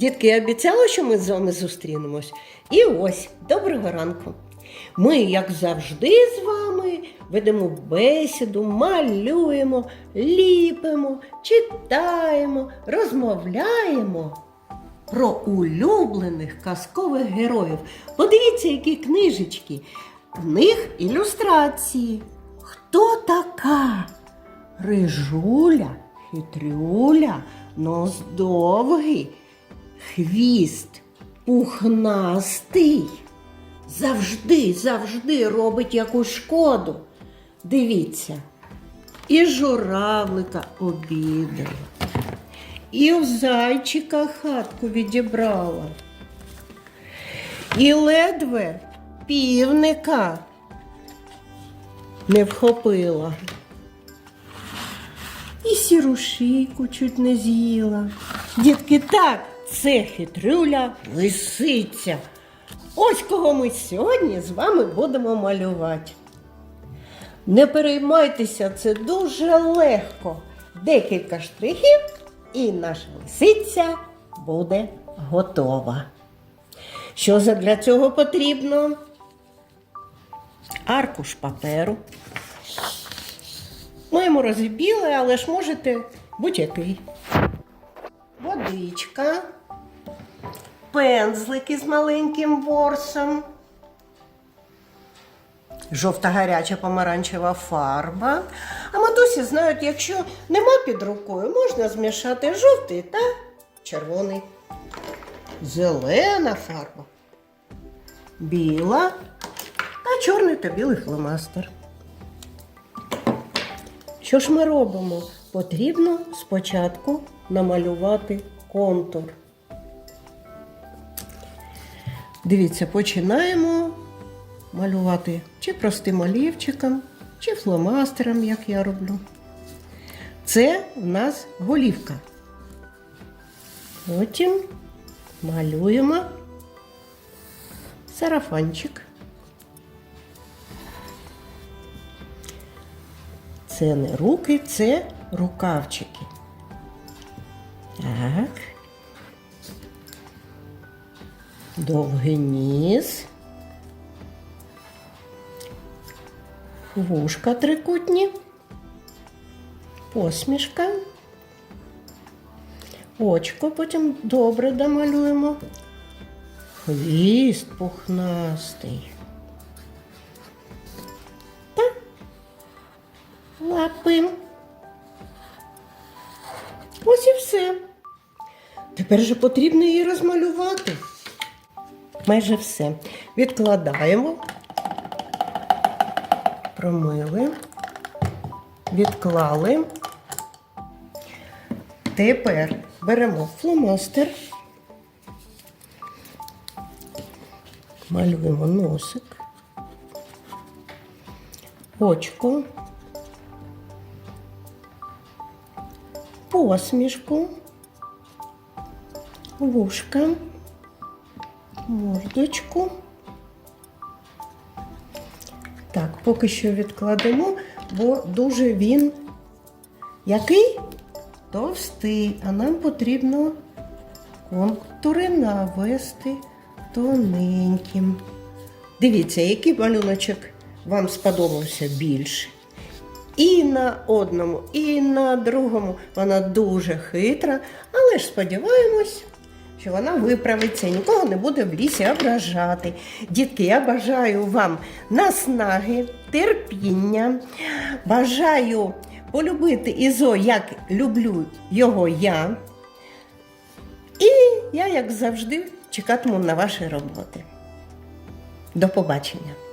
Дітки, я обіцяла, що ми з вами зустрінемось. І ось, доброго ранку. Ми, як завжди, з вами ведемо бесіду, малюємо, ліпимо, читаємо, розмовляємо про улюблених казкових героїв. Подивіться, які книжечки. В них ілюстрації. Хто така? Рижуля, хитрюля, нос довгий, хвіст пухнастий. Завжди, завжди робить якусь шкоду. Дивіться, і журавлика обідала, і у зайчика хатку відібрала, і ледве півника не вхопила. І сірушику чуть не з'їла. Дітки, так, це хитрюля лисиця. Ось кого ми сьогодні з вами будемо малювати. Не переймайтеся, це дуже легко. Декілька штрихів, і наша лисиця буде готова. Що для цього потрібно? Аркуш паперу. Моєму розібіли, але ж можете будь-який. Водичка, пензлик із маленьким ворсом, жовта гаряча помаранчева фарба. А матусі знають, якщо нема під рукою, можна змішати жовтий та червоний. Зелена фарба, біла та чорний та білий фломастер. Що ж ми робимо? Потрібно спочатку намалювати контур. Дивіться, починаємо малювати чи простим олівчиком, чи фломастером, як я роблю. Це в нас голівка. Потім малюємо сарафанчик. Це не руки, це рукавчики. Так. Довгий ніс. Вушка трикутні. Посмішка. Очко потім добре домалюємо. Хвіст пухнастий. Та лапи. Ось і все. Тепер же потрібно її розмалювати. Майже все. Відкладаємо, промили, відклали. Тепер беремо фломастер, малюємо носик, очко, посмішку, вушка, мордочку. Так, поки що відкладемо, бо дуже він який? Товстий, а нам потрібно контури навести тоненьким. Дивіться, який малюночок вам сподобався більше. І на одному, і на другому вона дуже хитра, але ж сподіваємось, що вона виправиться і нікого не буде в лісі ображати. Дітки, я бажаю вам наснаги, терпіння, бажаю полюбити Ізо, як люблю його я. І я, як завжди, чекатиму на ваші роботи. До побачення!